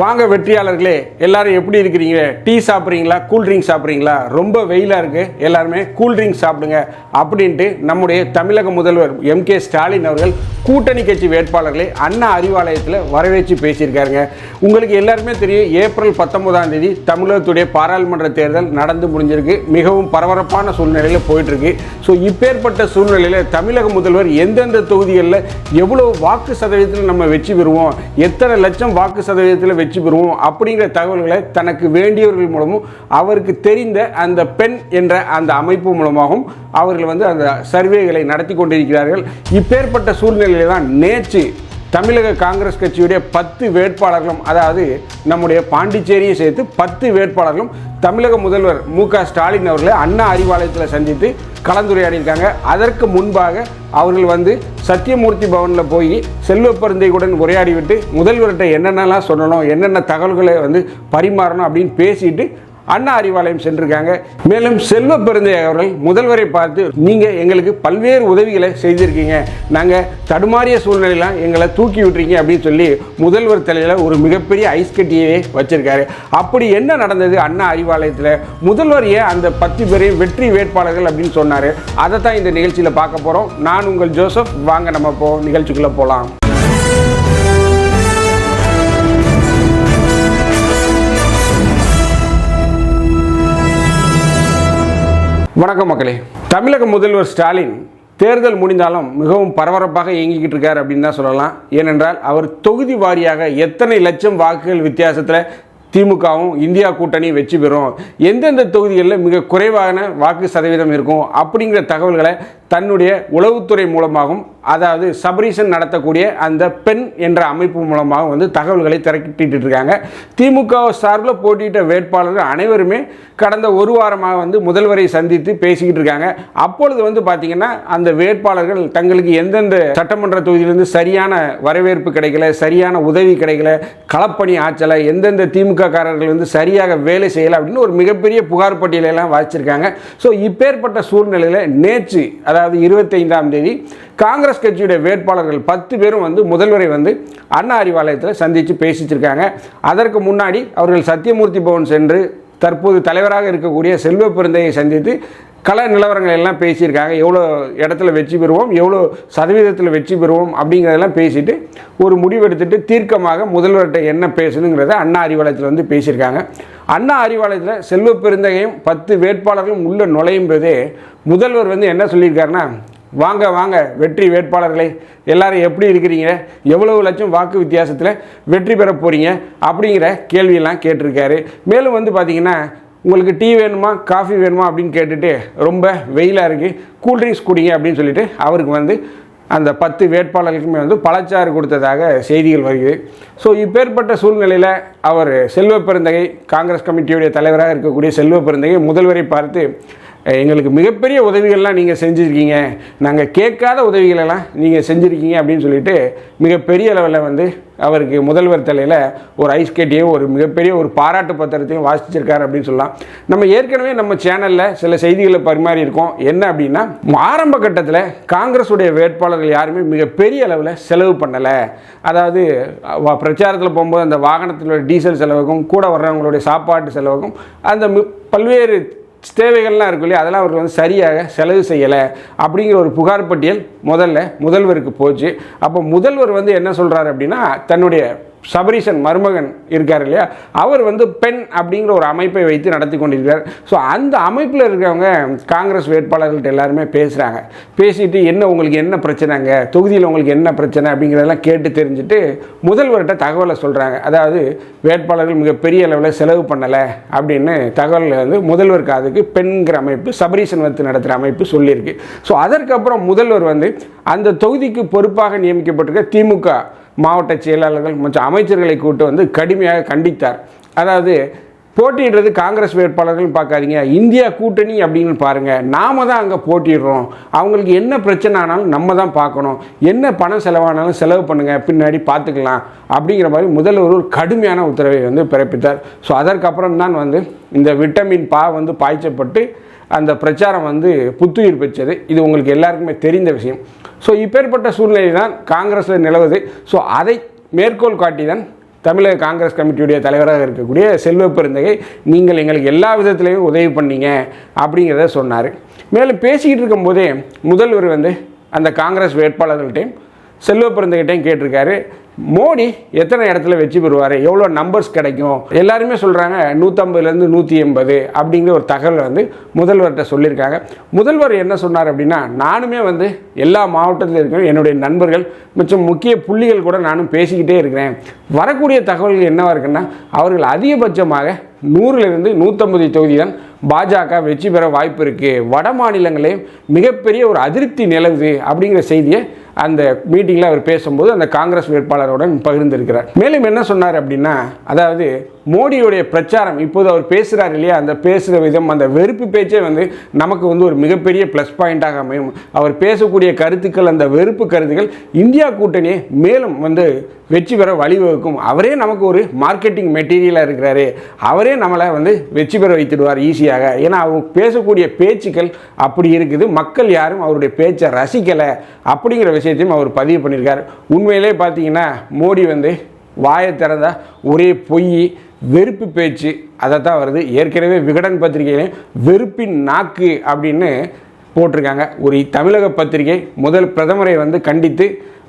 வாங்க வெற்றியாளர்களே எல்லாரும் எப்படி இருக்கிறீங்க? டீ சாப்பிட்றீங்களா? கூல் ட்ரிங்க் சாப்பிட்றீங்களா? ரொம்ப வெயிலாக இருக்குது எல்லாருமே கூல்ட்ரிங்க் சாப்பிடுங்க அப்படின்ட்டு நம்முடைய தமிழக முதல்வர் எம் கே ஸ்டாலின் அவர்கள் கூட்டணி கட்சி வேட்பாளர்களை அண்ணா அறிவாலயத்தில் வரவேற்று பேசியிருக்காருங்க. உங்களுக்கு எல்லாருமே தெரியும் ஏப்ரல் பத்தொன்பதாம் தேதி தமிழகத்துடைய பாராளுமன்ற தேர்தல் நடந்து முடிஞ்சிருக்கு. மிகவும் பரபரப்பான சூழ்நிலையில் போயிட்டுருக்கு. ஸோ இப்பேற்பட்ட சூழ்நிலையில் தமிழக முதல்வர் எந்தெந்த தொகுதிகளில் எவ்வளோ வாக்கு சதவீதத்தில் நம்ம வெற்றி பெறுவோம்? எத்தனை லட்சம் வாக்கு சதவீதத்தில் வெற்றி பெறுவோம் அப்படிங்கிற தகவல்களை தனக்கு வேண்டியவர்கள் மூலமும் அவருக்கு தெரிந்த அந்த பெண் என்ற அந்த அமைப்பு மூலமாகவும் அவர்கள் வந்து அந்த சர்வேகளை நடத்தி கொண்டிருக்கிறார்கள். இப்பேற்பட்ட சூழ்நிலையில் தான் நேற்று தமிழக காங்கிரஸ் கட்சியுடைய பத்து வேட்பாளர்களும் அதாவது நம்முடைய பாண்டிச்சேரியை சேர்த்து பத்து வேட்பாளர்களும் தமிழக முதல்வர் மு க ஸ்டாலின் அவர்களை அண்ணா அறிவாலயத்தில் சந்தித்து கலந்துரையாடியிருக்காங்க. அதற்கு முன்பாக அவர்கள் வந்து சத்தியமூர்த்தி பவனில் போய் செல்வ பெருந்தையுடன் உரையாடிவிட்டு முதல்வர்கிட்ட என்னென்னலாம் சொல்லணும் என்னென்ன தகவல்களை வந்து பரிமாறணும் அப்படின்னு பேசிட்டு அண்ணா அறிவாலயம் சென்றிருக்காங்க. மேலும் செல்வ பெருந்தை அவர்கள் முதல்வரை பார்த்து நீங்கள் எங்களுக்கு பல்வேறு உதவிகளை செய்திருக்கீங்க. நாங்கள் தடுமாறிய சூழ்நிலையெல்லாம் எங்களை தூக்கி விட்டுறீங்க அப்படின்னு சொல்லி முதல்வர் தலையில் ஒரு மிகப்பெரிய ஐஸ் கட்டியே வச்சிருக்காரு. அப்படி என்ன நடந்தது? அண்ணா அறிவாலயத்தில் முதல்வர் ஏன் அந்த பத்து பேரையும் வெற்றி வேட்பாளர்கள் அப்படின்னு சொன்னார்? அதை தான் இந்த நிகழ்ச்சியில் பார்க்க போகிறோம் நான் உங்கள் ஜோசப். வாங்க நம்ம போ நிகழ்ச்சிக்குள்ளே போகலாம் வணக்கம் மக்களே. தமிழக முதல்வர் ஸ்டாலின் தேர்தல் முடிந்தாலும் மிகவும் பரபரப்பாக இயங்கிக்கிட்டு இருக்கார் அப்படின்னு தான் சொல்லலாம். ஏனென்றால் அவர் தொகுதி வாரியாக எத்தனை லட்சம் வாக்குகள் வித்தியாசத்தில் திமுகவும் இந்தியா கூட்டணி வெற்றி பெறும். எந்தெந்த தொகுதிகளில் மிக குறைவான வாக்கு சதவீதம் இருக்கும் அப்படிங்கிற தகவல்களை தன்னுடைய உளவுத்துறை மூலமாகவும் அதாவது சபரீசன் நடத்தக்கூடிய அந்த பெண் என்ற அமைப்பு மூலமாக வந்து தகவல்களை திரட்டிட்டு இருக்காங்க திமுக சார்பில் போட்டியிட்ட வேட்பாளர்கள் அனைவருமே கடந்த ஒரு வாரமாக வந்து முதல்வரை சந்தித்து பேசிக்கிட்டு இருக்காங்க அப்பொழுது வந்து பார்த்தீங்கன்னா அந்த வேட்பாளர்கள் தங்களுக்கு எந்தெந்த சட்டமன்ற தொகுதியிலிருந்து சரியான வரவேற்பு கிடைக்கல சரியான உதவி கிடைக்கல களப்பணி ஆச்சலை எந்தெந்த திமுக காரர்கள் வந்து சரியாக வேலை செய்யலை அப்படின்னு ஒரு மிகப்பெரிய புகார் பட்டியலெல்லாம் வாசிச்சிருக்காங்க. ஸோ இப்பேற்பட்ட சூழ்நிலையில் நேற்று அதாவது இருபத்தைந்தாம் தேதி காங்கிரஸ் கட்சியுடைய வேட்பாளர்கள் பத்து பேரும் வந்து முதல்வரை வந்து அண்ணா அறிவாலயத்தில் சந்தித்து பேசிச்சிருக்காங்க. அதற்கு முன்னாடி அவர்கள் சத்தியமூர்த்தி பவன் சென்று தற்போது தலைவராக இருக்கக்கூடிய செல்வ பெருந்தையை சந்தித்து கள நிலவரங்கள் எல்லாம் பேசியிருக்காங்க. எவ்வளோ இடத்துல வெற்றி பெறுவோம் எவ்வளோ சதவீதத்தில் வெற்றி பெறுவோம் அப்படிங்கிறதெல்லாம் பேசிட்டு ஒரு முடிவெடுத்துட்டு தீர்க்கமாக முதல்வர்கிட்ட என்ன பேசணுங்கிறத அண்ணா அறிவாலயத்தில் வந்து பேசியிருக்காங்க. அண்ணா அறிவாலயத்தில் செல்வ பெருந்தகையும் பத்து வேட்பாளர்களும் உள்ளே நுழையும் போதே முதல்வர் வந்து என்ன சொல்லியிருக்காருன்னா வாங்க வாங்க வெற்றி வேட்பாளர்களே எல்லாரும் எப்படி இருக்கிறீங்க? எவ்வளவு லட்சம் வாக்கு வித்தியாசத்தில் வெற்றி பெற போகிறீங்க அப்படிங்கிற கேள்வியெல்லாம் கேட்டிருக்காரு. மேலும் வந்து பார்த்தீங்கன்னா உங்களுக்கு டீ வேணுமா காஃபி வேணுமா அப்படின்னு கேட்டுட்டு ரொம்ப வெயிலாக இருக்குது கூல்ட்ரிங்க்ஸ் குடிங்க அப்படின்னு சொல்லிட்டு அவருக்கு வந்து அந்த பத்து வேட்பாளர்களுக்குமே வந்து பழச்சாறு கொடுத்ததாக செய்திகள் வருகிறது. ஸோ இப்பேற்பட்ட சூழ்நிலையில் அவர் செல்வ பெருந்தகை காங்கிரஸ் கமிட்டியுடைய தலைவராக இருக்கக்கூடிய செல்வ பெருந்தகை முதல்வரை பார்த்து எங்களுக்கு மிகப்பெரிய உதவிகள்லாம் நீங்கள் செஞ்சுருக்கீங்க. நாங்கள் கேட்காத உதவிகளெல்லாம் நீங்கள் செஞ்சுருக்கீங்க அப்படின்னு சொல்லிட்டு மிகப்பெரிய அளவில் வந்து அவருக்கு முதல்வர் தலையில் ஒரு ஐஸ் கேட்டையும் ஒரு மிகப்பெரிய ஒரு பாராட்டு பத்திரத்தையும் வாசிச்சிருக்காரு அப்படின்னு சொல்லலாம். நம்ம ஏற்கனவே நம்ம சேனலில் சில செய்திகளை பரிமாறி இருக்கோம். என்ன அப்படின்னா ஆரம்ப கட்டத்தில் காங்கிரஸுடைய வேட்பாளர்கள் யாருமே மிகப்பெரிய அளவில் செலவு பண்ணலை. அதாவது வ- பிரச்சாரத்தில் போகும்போது அந்த வாகனத்தில் டீசல் செலவுக்கும் கூட வர்றவங்களுடைய சாப்பாட்டு செலவுக்கும் அந்த பல்வேறு தேவைகள்லாம் இருக்கும் இல்லையா? அதெல்லாம் அவர் வந்து சரியாக செலவு செய்யலை அப்படிங்கிற ஒரு புகார் பட்டியல் முதல்ல முதல்வருக்கு போச்சு. அப்போ முதல்வர் வந்து என்ன சொல்கிறாரு அப்படின்னா தன்னுடைய சபரீசன் மருமகன் இருக்கார் இல்லையா? அவர் வந்து பெண் அப்படிங்கிற ஒரு அமைப்பை வைத்து நடத்தி கொண்டிருக்கிறார். ஸோ அந்த அமைப்பில் இருக்கிறவங்க காங்கிரஸ் வேட்பாளர்கள்ட்ட எல்லாருமே பேசுகிறாங்க பேசிட்டு என்ன உங்களுக்கு என்ன பிரச்சனைங்க? தொகுதியில் உங்களுக்கு என்ன பிரச்சனை அப்படிங்கிறதெல்லாம் கேட்டு தெரிஞ்சுட்டு முதல்வர்கிட்ட தகவலை சொல்கிறாங்க அதாவது வேட்பாளர்கள் மிகப்பெரிய அளவில் செலவு பண்ணலை அப்படின்னு தகவல் வந்து முதல்வர் காதுக்கு பெண்கிற அமைப்பு சபரீசன் வந்து நடத்துகிற அமைப்பு சொல்லியிருக்கு. ஸோ அதற்கப்புறம் முதல்வர் வந்து அந்த தொகுதிக்கு பொறுப்பாக நியமிக்கப்பட்டிருக்க திமுக மாவட்ட செயலாளர்கள் மற்றும் அமைச்சர்களை கூட்டு வந்து கடுமையாக கண்டித்தார். அதாவது போட்டிடுறது காங்கிரஸ் வேட்பாளர்கள் பார்க்காதீங்க. இந்தியா கூட்டணி அப்படின்னு பாருங்கள் நாம தான் அங்கே போட்டிடுறோம் அவங்களுக்கு என்ன பிரச்சனை ஆனாலும் நம்ம தான் பார்க்கணும். என்ன பணம் செலவானாலும் செலவு பண்ணுங்கள் பின்னாடி பார்த்துக்கலாம். அப்படிங்கிற மாதிரி முதல்வர் ஒரு கடுமையான உத்தரவை வந்து பிறப்பித்தார். ஸோ அதற்கப்புறம் தான் வந்து இந்த விட்டமின் பா வந்து பாய்ச்சப்பட்டு அந்த பிரச்சாரம் வந்து புத்துயிர் பெற்றது. இது உங்களுக்கு எல்லாருக்குமே தெரிந்த விஷயம். ஸோ இப்பேற்பட்ட சூழ்நிலை தான் காங்கிரஸில் நிலவுது. ஸோ அதை மேற்கோள் காட்டி தான் தமிழக காங்கிரஸ் கமிட்டியுடைய தலைவராக இருக்கக்கூடிய செல்வ பெருந்தகை நீங்கள் எங்களுக்கு எல்லா விதத்துலேயும் உதவி பண்ணீங்க அப்படிங்கிறத சொன்னார். மேலும் பேசிக்கிட்டு இருக்கும்போதே முதல்வர் வந்து அந்த காங்கிரஸ் வேட்பாளர்கள்ட்டையும் செல்வ பெருந்தகிட்டையும் கேட்டிருக்காரு. மோடி எத்தனை இடத்துல வெற்றி பெறுவார்? எவ்வளோ நம்பர்ஸ் கிடைக்கும்? எல்லாருமே சொல்கிறாங்க நூற்றம்பதுலேருந்து நூற்றி எண்பது அப்படிங்கிற ஒரு தகவலை வந்து முதல்வர்கிட்ட சொல்லியிருக்காங்க. முதல்வர் என்ன சொன்னார் அப்படின்னா நானுமே வந்து எல்லா மாவட்டத்தில் இருக்கிற என்னுடைய நண்பர்கள் மற்றும் முக்கிய புள்ளிகள் கூட நானும் பேசிக்கிட்டே இருக்கிறேன். வரக்கூடிய தகவல்கள் என்னவாக இருக்குன்னா அவர்கள் அதிகபட்சமாக நூறுலேருந்து நூற்றம்பது தொகுதி தான் பாஜக வெற்றி பெற வாய்ப்பு இருக்குது வட மாநிலங்களையும் மிகப்பெரிய ஒரு அதிருப்தி நிலவுது அப்படிங்கிற செய்தியை அந்த மீட்டிங்கில் அவர் பேசும்போது அந்த காங்கிரஸ் வேட்பாளருடன் பகிர்ந்திருக்கிறார். மேலும் என்ன சொன்னார் அப்படின்னா அதாவது மோடியுடைய பிரச்சாரம் இப்போது அவர் பேசுகிறார் இல்லையா அந்த பேசுகிற விதம் அந்த வெறுப்பு பேச்சே வந்து நமக்கு வந்து ஒரு மிகப்பெரிய ப்ளஸ் பாயிண்டாக அமையும். அவர் பேசக்கூடிய கருத்துக்கள் அந்த வெறுப்பு கருத்துக்கள் இந்தியா கூட்டணியை மேலும் வந்து வெற்றி பெற வழிவகுக்கும். அவரே நமக்கு ஒரு மார்க்கெட்டிங் மெட்டீரியலாக இருக்கிறாரு. அவரே நம்மளை வந்து வெற்றி பெற வைத்துடுவார் ஈஸியாக ஏன்னா அவர் பேசக்கூடிய பேச்சுக்கள் அப்படி இருக்குது. மக்கள் யாரும் அவருடைய பேச்சை ரசிக்கலை அப்படிங்கிற விஷயத்தையும் அவர் பதிவு பண்ணியிருக்கார். உண்மையிலே பார்த்தீங்கன்னா மோடி வந்து வாயை திறந்த ஒரே பொய் வெறுப்பு பேச்சு அதை தான் வருது. ஏற்கனவே விகடன் பத்திரிகையிலே வெறுப்பின் நாக்கு அப்படின்னு போட்டிருக்காங்க. ஒரு தமிழக பத்திரிகை முதல் பிரதமரை வந்து கண்டித்து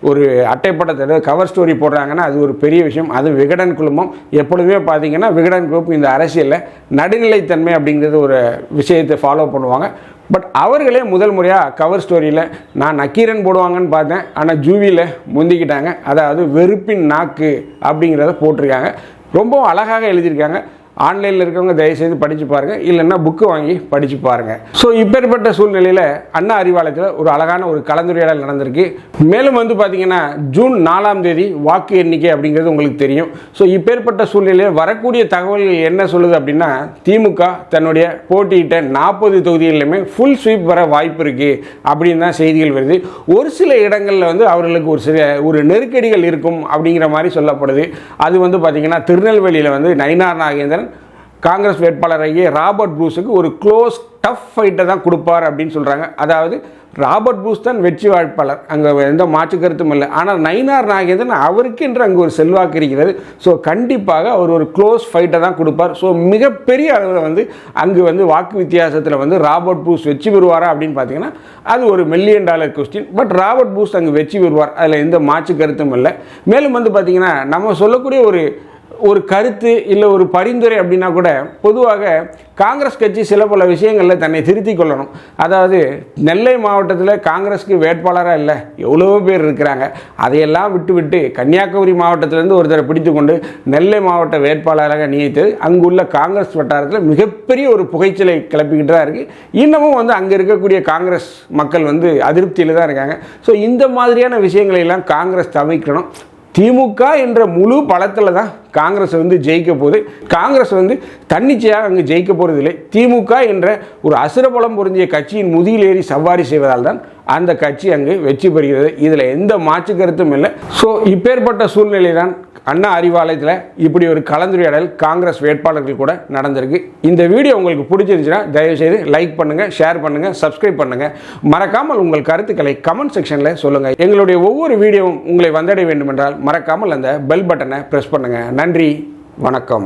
ஒரு அட்டைப்படத்தை கவர் ஸ்டோரி போடுறாங்கன்னா அது ஒரு பெரிய விஷயம். அது விகடன் குழுமம். எப்பொழுதுமே பார்த்தீங்கன்னா விகடன் குரூப் இந்த அரசியலில் நடுநிலைத்தன்மை அப்படிங்கிறது ஒரு விஷயத்தை ஃபாலோ பண்ணுவாங்க. பட் அவர்களே முதல் முறையாக கவர் ஸ்டோரியில் நான் நக்கீரன் போடுவாங்கன்னு பார்த்தேன். ஆனால் ஜூவியில் முந்திக்கிட்டாங்க. அதாவது வெறுப்பின் நாக்கு அப்படிங்கிறத போட்டிருக்காங்க. ரொம்பவும் அழகாக எழுதியிருக்காங்க. ஆன்லைனில் இருக்கவங்க தயவுசெய்து படித்து பாருங்கள் இல்லைன்னா புக்கு வாங்கி படித்து பாருங்கள் ஸோ இப்பேற்பட்ட சூழ்நிலையில் அண்ணா அறிவாலயத்தில் ஒரு அழகான ஒரு கலந்துரையாடல் நடந்திருக்கு. மேலும் வந்து பார்த்திங்கன்னா ஜூன் நாலாம் தேதி வாக்கு எண்ணிக்கை அப்படிங்கிறது உங்களுக்கு தெரியும். ஸோ இப்பேற்பட்ட சூழ்நிலையில் வரக்கூடிய தகவல்கள் என்ன சொல்லுது அப்படின்னா திமுக தன்னுடைய போட்டியிட்ட நாற்பது தொகுதிகளிலுமே ஃபுல் ஸ்வீப் வர வாய்ப்பு இருக்குது அப்படின்னு தான் செய்திகள் வருது. ஒரு சில இடங்களில் வந்து அவர்களுக்கு ஒரு சில ஒரு நெருக்கடிகள் இருக்கும் அப்படிங்கிற மாதிரி சொல்லப்படுது. அது வந்து பார்த்திங்கன்னா திருநெல்வேலியில் வந்து நயினார் நாகேந்திரன் காங்கிரஸ் வேட்பாளராகிய ராபர்ட் ப்ரூஸுக்கு ஒரு க்ளோஸ் டஃப் ஃபைட்டை தான் கொடுப்பார் அப்படின்னு சொல்கிறாங்க அதாவது ராபர்ட் ப்ரூஸ் தான் வெற்றி வாய்ப்பாளர் அங்கே எந்த மாற்று கருத்தும் இல்லை. ஆனால் நயினார் நாகேந்திரன் அவருக்கென்று அங்கே ஒரு செல்வாக்கு இருக்கிறது. ஸோ கண்டிப்பாக அவர் ஒரு க்ளோஸ் ஃபைட்டை தான் கொடுப்பார். ஸோ மிகப்பெரிய அளவில் வந்து அங்கு வந்து வாக்கு வித்தியாசத்தில் வந்து ராபர்ட் ப்ரூஸ் வெற்றி பெறுவாரா அப்படின்னு பார்த்தீங்கன்னா அது ஒரு million dollar question but Robert Bruce அங்கே வெற்றி பெறுவார். அதில் எந்த மாற்று கருத்தும் இல்லை. மேலும் வந்து பார்த்தீங்கன்னா நம்ம சொல்லக்கூடிய ஒரு ஒரு கருத்து இல்லை ஒரு பரிந்துரை அப்படின்னா கூட பொதுவாக காங்கிரஸ் கட்சி சில பல விஷயங்களில் தன்னை திருத்தி கொள்ளணும். அதாவது நெல்லை மாவட்டத்தில் காங்கிரஸ்க்கு வேட்பாளராக இல்லை எவ்வளவோ பேர் இருக்கிறாங்க. அதையெல்லாம் விட்டு விட்டு கன்னியாகுமரி மாவட்டத்திலேருந்து ஒருத்தரை பிடித்து கொண்டு நெல்லை மாவட்ட வேட்பாளராக நியமித்து அங்குள்ள காங்கிரஸ் வட்டாரத்தில் மிகப்பெரிய ஒரு புகைச்சலை கிளப்பிக்கிட்டு தான் இருக்குது இன்னமும் வந்து அங்கே இருக்கக்கூடிய காங்கிரஸ் மக்கள் வந்து அதிருப்தியில் தான் இருக்காங்க. ஸோ இந்த மாதிரியான விஷயங்களையெல்லாம் காங்கிரஸ் தவிர்க்கணும். திமுக என்ற முழு பலத்தில் தான் காங்கிரஸ் வந்து ஜெயிக்க போகுது. காங்கிரஸ் வந்து தன்னிச்சையாக அங்கே ஜெயிக்க போகிறதில்லை திமுக என்ற ஒரு அசுரபலம் பொருந்திய கட்சியின் முதியில் ஏறி சவாரி செய்வதால் தான் அந்த கட்சி அங்கு வெற்றி பெறுகிறது. இதில் எந்த மாற்று கருத்தும் இல்லை. ஸோ இப்பேற்பட்ட சூழ்நிலை தான் அண்ணா அறிவாலயத்தில் இப்படி ஒரு கலந்துரையாடல் காங்கிரஸ் வேட்பாளர்கள் கூட நடந்திருக்கு. இந்த வீடியோ உங்களுக்கு பிடிச்சிருந்துச்சுன்னா தயவுசெய்து லைக் பண்ணுங்கள் ஷேர் பண்ணுங்கள் சப்ஸ்கிரைப் பண்ணுங்கள் மறக்காமல் உங்கள் கருத்துக்களை கமெண்ட் செக்ஷனில் சொல்லுங்கள் எங்களுடைய ஒவ்வொரு வீடியோவும் உங்களை வந்தடைய வேண்டும் என்றால் மறக்காமல் அந்த பெல் பட்டனை ப்ரெஸ் பண்ணுங்கள் நன்றி வணக்கம்.